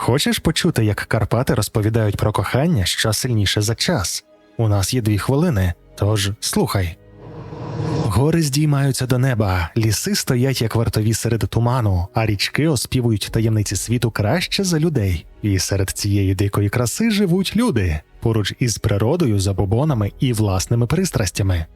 Хочеш почути, як Карпати розповідають про кохання, що сильніше за час? У нас є дві хвилини, тож слухай. Гори здіймаються до неба, ліси стоять як вартові серед туману, а річки оспівують таємниці світу краще за людей. І серед цієї дикої краси живуть люди поруч із природою, забобонами і власними пристрастями.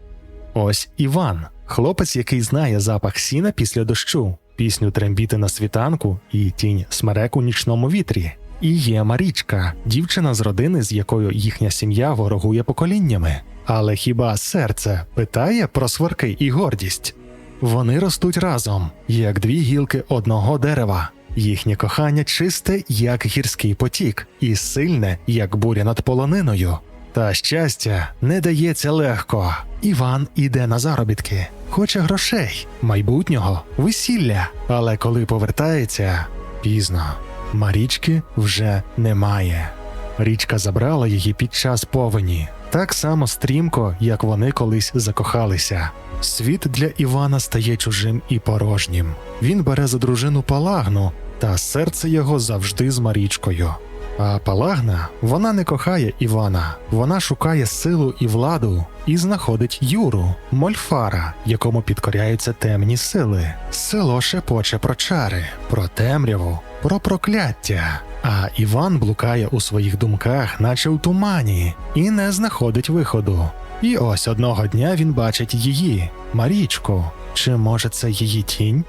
Ось Іван, хлопець, який знає запах сіна після дощу, пісню трембіти на світанку і тінь смерек у нічному вітрі. І є Марічка, дівчина з родини, з якою їхня сім'я ворогує поколіннями. Але хіба серце питає про сварки і гордість? Вони ростуть разом, як дві гілки одного дерева. Їхнє кохання чисте, як гірський потік, і сильне, як буря над полониною. Та щастя не дається легко. Іван іде на заробітки, хоче грошей, майбутнього, весілля. Але коли повертається, пізно. Марічки вже немає. Річка забрала її під час повені, так само стрімко, як вони колись закохалися. Світ для Івана стає чужим і порожнім. Він бере за дружину Палагну, та серце його завжди з Марічкою. А Палагна вона не кохає Івана, вона шукає силу і владу і знаходить Юру, Мольфара, якому підкоряються темні сили. Село шепоче про чари, про темряву, про прокляття. А Іван блукає у своїх думках, наче у тумані, і не знаходить виходу. І ось одного дня він бачить її, Марічку. Чи може це її тінь?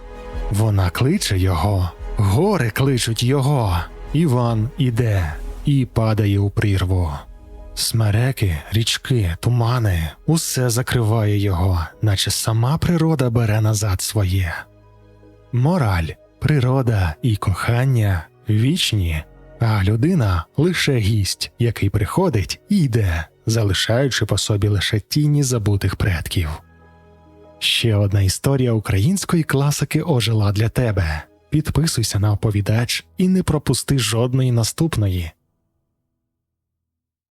Вона кличе його, гори кличуть його. Іван іде і падає у прірву. Смереки, річки, тумани, усе закриває його, наче сама природа бере назад своє. Мораль, природа і кохання вічні, а людина лише гість, який приходить і йде, залишаючи по собі лише тіні забутих предків. Ще одна історія української класики ожила для тебе. Підписуйся на оповідач і не пропусти жодної наступної.